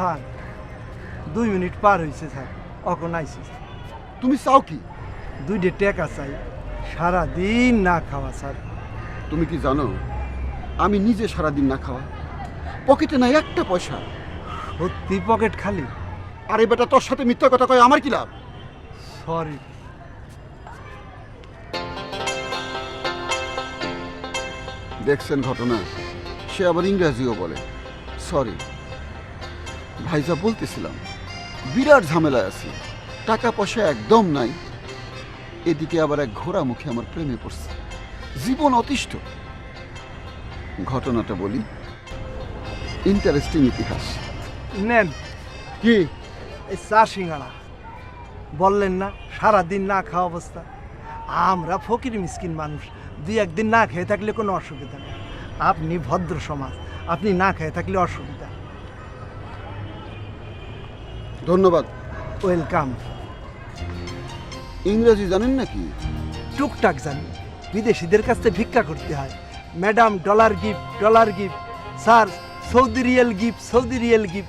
Sir. দুই minute পার হয়েছে sir. অখন আইসি তুমি চাও কি? দুইটে টেকা চাই। সারা দিন না খাওয়া স্যার। তুমি কি জানো আমি নিজে সারাদিন না খাওয়া। পকেটে নাই একটা পয়সা। সত্যি পকেট খালি? আরে বেটা তোর সাথে মিথ্যা কথা কয় আমার কি লাভ? সরি। দেখছেন ঘটনা? সে আবার ইংরেজিও বলে। সরি। ভাইজা বলতেছিলাম বিরাট ঝামেলায় আছি টাকা পয়সা একদম নাই। এদিকে আবার এক ঘোড়া মুখে আমার প্রেমে পড়ছে। জীবন অতিষ্ঠ। ঘটনাটা বলি ইন্টারেস্টিং ইতিহাস। নেন। কি? এই চা সিঙ্গাড়া। বললেন না সারা দিন না খাওয়া অবস্থা। আমরা ফকির মিসকিন মানুষ দুই একদিন না খেয়ে থাকলে কোনো অসুবিধা নেই। আপনি ভদ্র সমাজ আপনি না খেয়ে থাকলে অসুবিধা। ধন্যবাদ। ওয়েলকাম। ইংরেজি জানেন নাকি? টুকটাক জানি। বিদেশিদের কাছ থেকে ভিক্ষা করতে হয়। Madam dollar gift dollar gift. Sir Saudi riyal gift Saudi riyal gift.